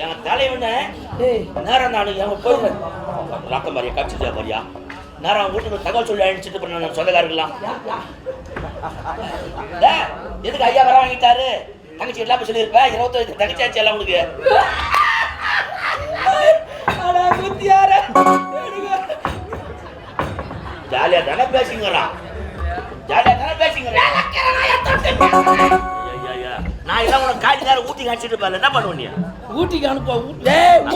என் தலைவன நேரம் நான் என் போய் ரத்த மாதிரியா கட்சிச்சா மாதிரியா நேரம் வீட்டுக்கு தகவல் சொல்லி அழிச்சிட்டு பண்ண சொந்தக்காரங்களாம் டேய், எதுக்கு ஐயா வர வாங்கிட்டாரு? தங்கச்சி எல்லாம் சொல்லியிருப்பேன் இருபத்தஞ்சு தங்கச்சி ஆச்சு எல்லாம் உங்களுக்கு ஜாலியா தானே பேசிங்கிறான் ஜாலியா தானே நான் எல்லாம் உனக்கு காய்ச்சி நேரம் ஊட்டி காய்ச்சிட்டு என்ன பண்ணுவ நீ ஊட்டிக்கு அனுப்ப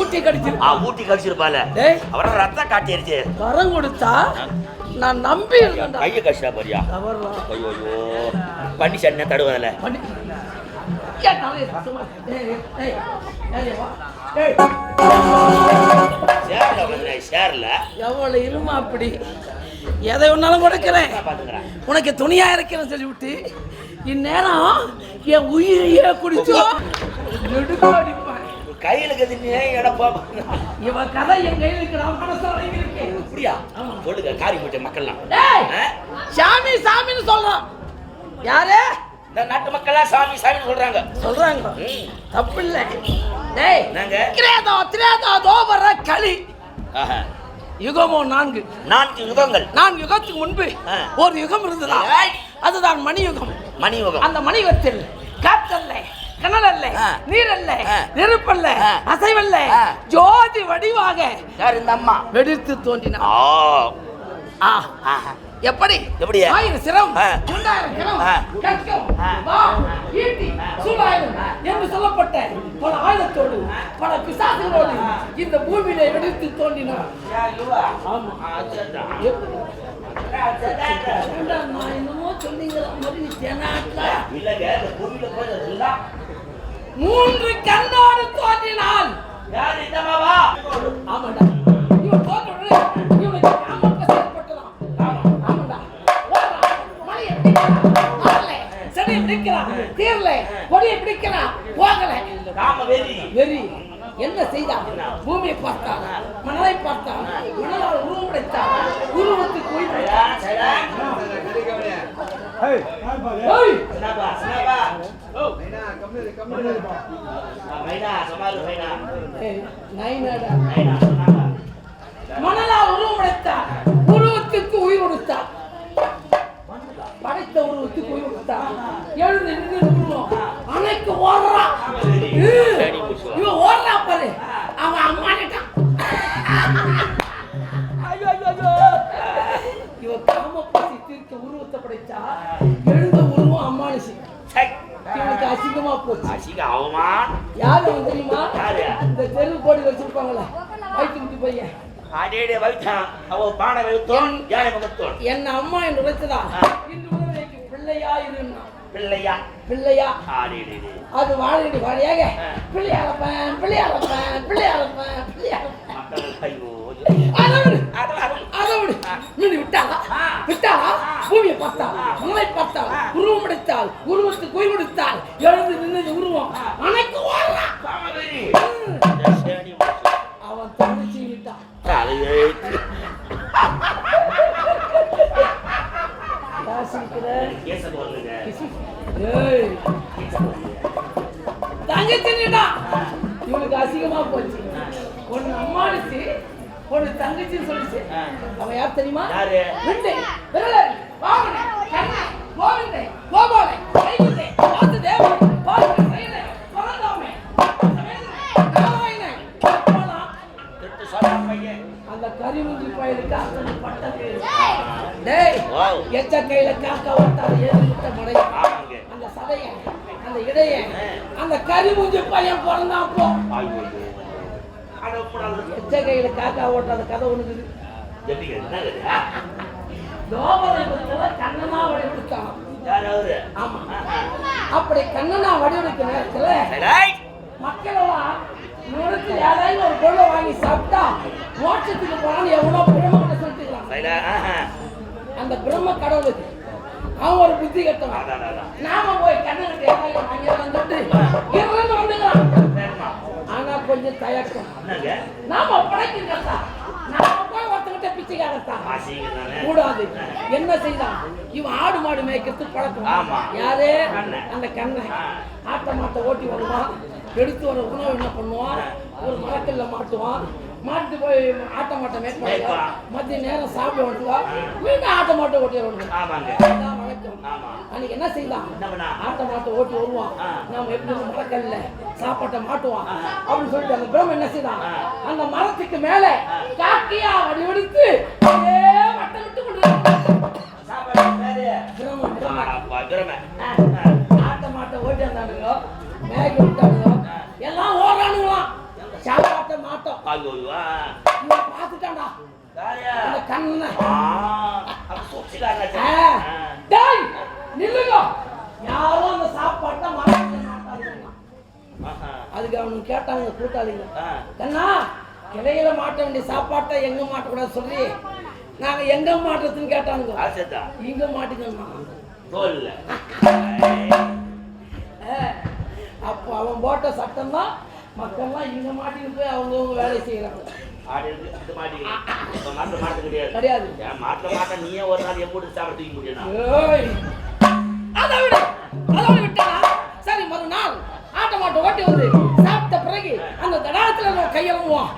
ஊட்டி கடிச்சிரு ஆ ஊட்டி கடிச்சிருப்பால டேய் அவரை ரத்தம் காட்டி எரிச்சு வரம் கொடுத்தா நான் நம்பி இருக்கேன்டா. கையை கடிச்சா பாரியா. ஐயோ ஐயோ. பண்ணி சட்னி தடுவதில்ல. சேர்ல சேர்ல. எவ்வளவு இருமா அப்படி? எதை ஒன்னாலும் கொடுக்கிறேன். உனக்கு துணியா இருக்கிறேன்னு சொல்லிவிட்டு இந்நேரம் என் உயிரையே குடிச்சு. கையில இவன் கதை என் கையில் இருக்கு அப்படியா? சொல்லுங்க காரி மூட்டை மக்கள்லாம்? சாமி சாமின்னு சொல்றான். யாரு? இந்த நாட்டு மக்கள்லாம் சாமி சாமின்னு சொல்றாங்க. சொல்றாங்க. தப்பு இல்ல டேய் என்னங்க? கிரேதா திரேதா தோபர களி. ஆஹா. யுகமோ நான்கு நான்கு யுகங்கள் நான்கு யுகத்துக்கு முன்பு. ஒரு யுகம் இருந்ததா. அதுதான் மணி யுகம் மணி யுகம் அந்த மணிவத்தில் காற்றல்ல கனலல்ல ஆ. நீரல்ல ஆ. நெருப்பல்ல. அசைவல்ல. ஜோதி வடிவாக இந்த அம்மா வெடித்து. ஆஹா. எப்படி எப்படி? ஆயிரம் சிரம். இரண்டாயிரம் கிரம் ஆ. கற்கம் ஈட்டி பல ஆயுதத்தோடு பல பிசாசுகளோடு இந்த பூமியில எடுத்து தோன்றினார் ஆமா எப்படி? நான் என்னமோ சொன்னீங்களா மாதிரி மூன்று கண்ணோடு யார் ஆமாண்டா இவன் தோற்ற இவனுக்கு காமப்ப செயல்பட்டதாம். ஆமாண்டா. ஓடுறான். தீரல. கொடியை பிடிக்கிறான். போகல. வெறி. என்ன செய்தான் பூமியை பார்த்தான் மணலை பார்த்தான் மணலால் உருவம் படைத்தான் உருவத்துக்கு உயிர் வைத்தான். அடேடே வைத்தான் அவ பானை வைத்தோன் யானை முகத்தோன். என்ன அம்மா என்று உழைத்ததா. இன்று பிள்ளையா இருந்தான் பிள்ளையா. பிள்ளையா? அடேடே அது வாழையடி வாழையாக. பிள்ளையாளப்பேன் பிள்ளையாளப்பேன் பிள்ளையாளப்பேன் பிள்ளையாளப்பேன். ஐயோ அதை விடு. அது அது அதை யாரு? விண்டை விரலரி வாமனை கண்ணை கோவிந்தை கோபாலை வைகுந்தை வாசுதேவன் பால்கை சைனை பரந்தாமை நாராயணன் அப்பலாம் திட்டு சொல்ல பையன். அந்த கரிமுஞ்சி பயலுக்கு அத்தனை பட்டது. டேய். எச்ச கையில காக்கா ஓட்டாத ஏழு முட்டை மடை அந்த சதைய அந்த இடைய அந்த கரிமுஞ்சி பையன் பிறந்தான் போ. எச்ச கையில காக்கா ஓட்டாத கதை ஒண்ணுது எப்படி என்னது லோகத்துல கண்ணனா வடிவெடுத்தான் ஆமா அப்படி கண்ணனா வடிவெடுக்க நேரத்துல மக்கள் எல்லாம் யாராவது ஒரு பொருளை வாங்கி சாப்பிட்டா மோட்சத்துக்கு போறான்னு எவ்வளோ பிரம்ம சொல்லிட்டுக்கிறான் சைலா ஆஹா அந்த பிரம்ம கடவுளுக்கு அவன் ஒரு புத்தி கட்டவன். நாம போய் கண்ணனுக்கு ஏதாவது வாங்கி வந்துட்டு இருந்து வந்துக்கலாம் ஆனா கொஞ்சம் தயக்கம். நாம ஒருத்தங்கிட்ட பிச்சைக்காரத்தான் கூடாது. என்ன செய்தான்? இவன் ஆடு மாடு மேய்க்கிறது பழக்கம். யாரு. அந்த கண்ணை. ஆட்ட மாட்டை ஓட்டி வருவான். எடுத்து வர உணவு என்ன பண்ணுவான்? ஒரு மரக்கல்ல மாட்டுவான். மாட்டு போய் ஆட்ட மாட்டை மேய்ப்பான். மதிய நேரம் சாப்பிட வந்துடுவான். மீண்டும் ஆட்ட மாட்டை ஓட்டி வருவான். அன்னைக்கு என்ன செய்தான்? ஆட்ட மாட்டை ஓட்டி வருவான். நாம எப்படி மரக்கல்ல சாப்பாட்டை மாட்டுவான். அப்படின்னு சொல்லிட்டு அந்த பிரம்ம என்ன செய்தான். அந்த மரத்துக்கு மேல காக்கியா வடிவெடுத்து வட்டம் விட்டு கொண்டு பிரம்ம பிரம்ம அதுக்கு அவனுக்கு கேட்டாங்க கூட்டாளிங்க. கண்ணா இலையில மாட்ட வேண்டிய சாப்பாட்டை எங்க மாட்டக்கூடாது சொல்லி நாங்க எங்க மாட்டுறதுன்னு கேட்டாங்க. இங்க மாட்டிக்கணுமா தோல்ல. அப்போ அவன் போட்ட சட்டம் தான் மக்கள்லாம் இங்க மாட்டிட்டு போய் அவங்கவுங்க வேலை செய்யறாங்க. மாட்டு கிடையாது. மாட்டுல மாட்ட நீயே ஒரு நாள் எப்படி சாப்பிட தூக்கி அதை விடு அதை விடு விட்டானா மாட்டை ஓட்டி வந்து சாப்பிட்ட பிறகு அந்த தடாகத்தில்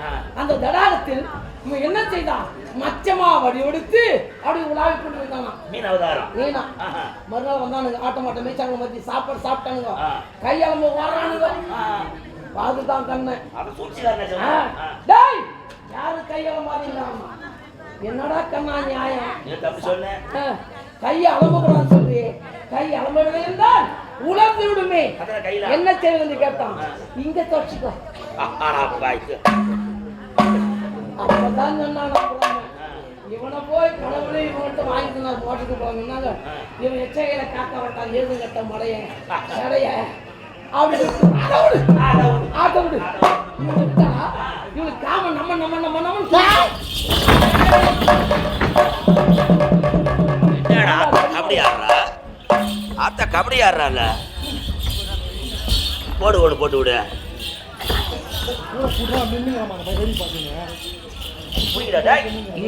ஆ. அந்த தடாகத்தில் இவன் என்ன செய்தான் மச்சமா வடிவெடுத்து அப்படி உலாவி கொண்டு இருந்தானா மீன் அவதாரம். ஆஹா. மறுநாள் வந்தானுங்க ஆட்ட மாட்டை மேய்ச்சாங்க மத்தி சாப்பாடு சாப்பிட்டானுங்க ஆ. கையெழும்பு வரானுங்க. ஆ. ஆ. டேய் யாரு கையெழும்பாதீங்களாமா என்னடா கண்ணா நியாயம் நீ தப்பு சொன்ன. கை அலம்பக்கூடாது சொல்லி கை அலம்பவில்லை என்றால் உலர்ந்து விடுமே. அதான் கையில. என்ன செய்வது கேட்டான். இங்க தொடச்சிக்கோ. அப்பதான் சொன்னான். இவனை போய் கடவுளே இவன்கிட்ட வாங்கிட்டு நான் போட்டுட்டு போவாங்கன்னாங்க இவன் எச்சகையில காக்க வட்டான் ஏது கட்ட மடைய சடைய. இவனுக்கு காம நம்ம நம்ம நம்ம நம்ம ஆடுறா ஆத்தா கபடி ஆடுறால போடு போடு போட்டு விடு?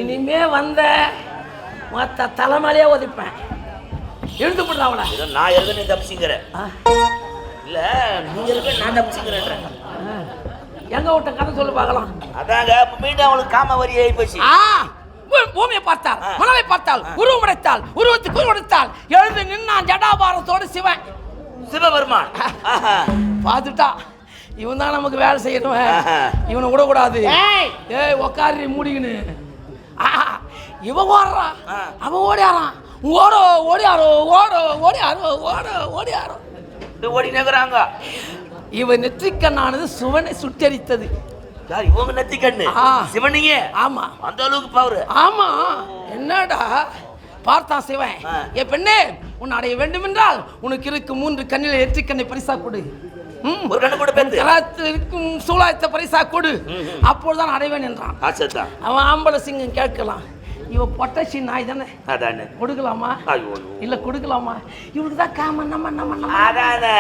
இனிமே வந்த மொத்த தலைமையிலே ஒதிப்பேன் எழுந்து போடுறா அவளை. நான் இருக்க நீ தப்பிச்சுங்கிற இல்ல நீ இருக்க நான் தப்பிச்சுங்கிறேன் எங்க விட்ட கதை சொல்லி பார்க்கலாம். அதாங்க மீண்டும் அவளுக்கு காம வரி ஆகி போச்சு. பூமியை பார்த்தால் ஆ. மணலை பார்த்தால் உருவம் உடைத்தால் உருவத்துக்கு உருவெடுத்தால் எழுந்து நின்னான் ஜடாபாரத்தோடு சிவன். சிவபெருமான். பார்த்துட்டா இவன் தான் நமக்கு வேலை செய்யணும். இவனை விடக்கூடாது. ஏய். உக்காரி மூடிக்கின்னு. ஆஹா, இவன் ஓடுறான் ஆ. அவன் ஓடியாரான் ஓடோ ஓடியாரோ ஓடோ ஓடியாரோ ஓடோ ஓடியாரோ. ஓடி நகராங்க இவன் நெற்றிக்கண்ணானது சுவனை சுட்டரித்தது. யார் இவங்க நெத்தி கண்ணு? ஆ. சிவனிங்க? ஆமா. அந்த அளவுக்கு பவர் ஆமா. என்னடா? பார்த்தான் சிவன். ஏ பெண்ணே உன்னை அடைய வேண்டும் என்றால் உனக்கு இருக்கு மூன்று கண்ணில் எற்றிக்கண்ணை பரிசா கொடு. ஒரு கண்ணு கூட கராத்தில் இருக்கும் சூழாயத்தை பரிசா கொடு. ம். அப்பொழுதுதான் அடைவேன் என்றான். அவன் ஆம்பளை சிங்கம் கேட்கலாம். இவ பொட்டச்சி நாய் தானே? அதானே. கொடுக்கலாமா. இல்ல கொடுக்கலாமா? இவனுக்கு தான் காம நம்ம நம்ம. அதானே.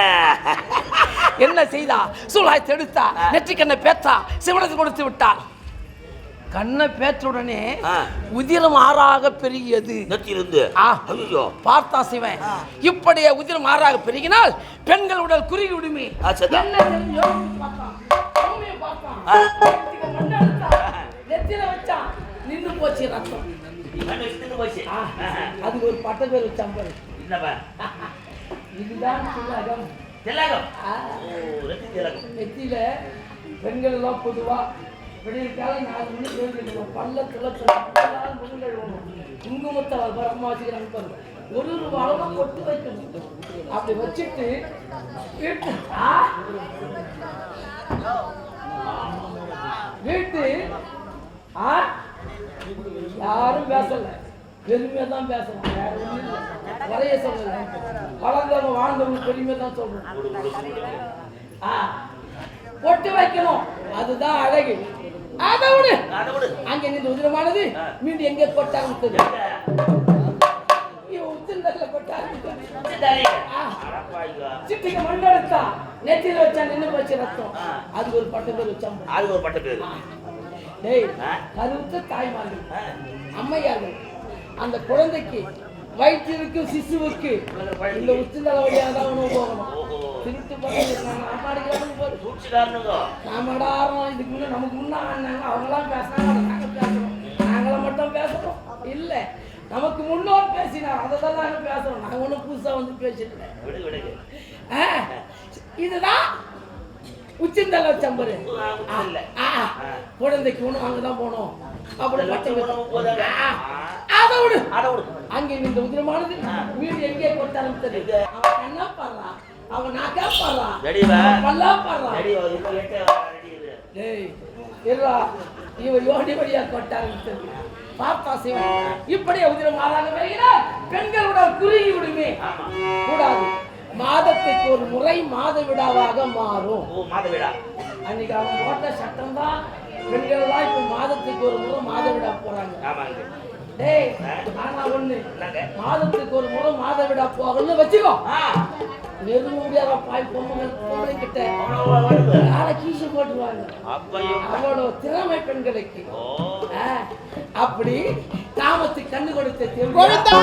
என்ன செய்தா? சூழாயத்தை எடுத்தா நெற்றிக்கண்ணை பேத்தா? சிவனத்தை கொடுத்து விட்டாள். கண்ணை பேற்ற உடனே. உதிரம் ஆறாக பெருகியது. பார்த்தா சிவன். இப்படியே உதிரம் ஆறாக பெருகினால் பெண்கள் உடல் குறுகி விடுமே. நின்று போச்சு ரத்தம். அதுக்கு ஒரு பட்ட பேர் வச்சான் இதுதான் திலகம். நெத்தியில பெண்கள் எல்லாம் பொதுவா விடியற்கால நாலு மணிக்கு எழுதிடுவோம் பள்ளத்துல முழுங்கழுவணும் குங்குமத்தை வச்சுக்கிறாங்க பாருங்க. ஒரு ரூபா அளவு கொட்டு வைக்கணும். அப்படி வச்சுட்டு? வீட்டு ஆ? யாரும் பேசல. பெருமையா தான் பேசணும். வேற ஒண்ணும் இல்ல. குறைய சொல்லல. வளர்ந்தவங்க வாழ்ந்தவங்க பெருமையா தான் சொல்றோம். ஆ, பொட்டு வைக்கணும். அதுதான் அழகு. அதை விடு. அதை அங்க நின்று உதிரமானது? மீண்டும் எங்க தெரியும் இவன் உத்திரத்துல கொட்டாங்க ஆ. அடப்பாவிங்களா. சிட்டிக்கு மண்ணெடுத்தா நெத்தியில வச்சா நின்று போச்சு ரத்தம். அதுக்கு ஒரு பட்டு பேர் வச்சான் அது ஒரு பட்ட பேரு. டேய் ஆ? கருவுத்த தாய்மார்கள். அம்மையார்கள். அந்த குழந்தைக்கு வயிற்றிற்கு சிசுவுக்கு. இந்த உச்சந்தலை வழியாக தான் உணவு போகணும். திருட்டு பண்ணி அம்மாடிக்கிறாங்க போது சூழ்ச்சிக்காரனுங்க நாமடா இதுக்கு முன்ன நமக்கு முன்ன அவங்களாம் பேசினாங்க நாங்கள் பேசுறோம். நாங்கள மட்டும் பேசுறோம். இல்ல நமக்கு முன்னோர் பேசினார். அதை தான் நாங்கள் பேசுறோம். நாங்கள் ஒன்றும் புதுசா வந்து ஆ, இதுதான் உச்சந்தலை சம்பரு. குழந்தைக்கு ஒன்று அங்கே தான் போகணும் அங்கே இந்த உதிரமானது. வீடு எங்கே எங்க? அவன் என்ன பாடுறா அவன் நாக்கா பாடுறா ரெடி வா. பல்லா பாடுறா ரெடி வா. இன்னும் எட்டு வா. ரெடி இரு. டேய் இருடா. இவர் யோடி வழியா கொட்டாரம்பித்தது பார்த்தா சிவன் இப்படி உதிரம் மாறாக வருகிறார் பெண்களுடன் குறுகி விடுமே. கூடாது. மாதத்துக்கு ஒரு முறை மாத விடாவாக மாறும். ஓ மாத விடா அன்னைக்கு அவன் போட்ட சட்டம் தான் பெண்கள் எல்லாம் இப்ப மாதத்துக்கு ஒரு முறை மாத விடா போறாங்க. ஆமாங்க. டேய் ஆனா ஒண்ணு. மாதத்துக்கு ஒரு முறை மாத விடா போகணும்னு வச்சுக்கோ. ஆ. நெருங்க முடியாத பாய் பொம்மை பொம்மை கிட்ட அவ்வளவு வருது. நாளை கீசு போட்டுருவாங்க. அவளோட திறமை பெண்களுக்கு. அப்படி காமத்துக்கு கண்ணு. கொடுத்தா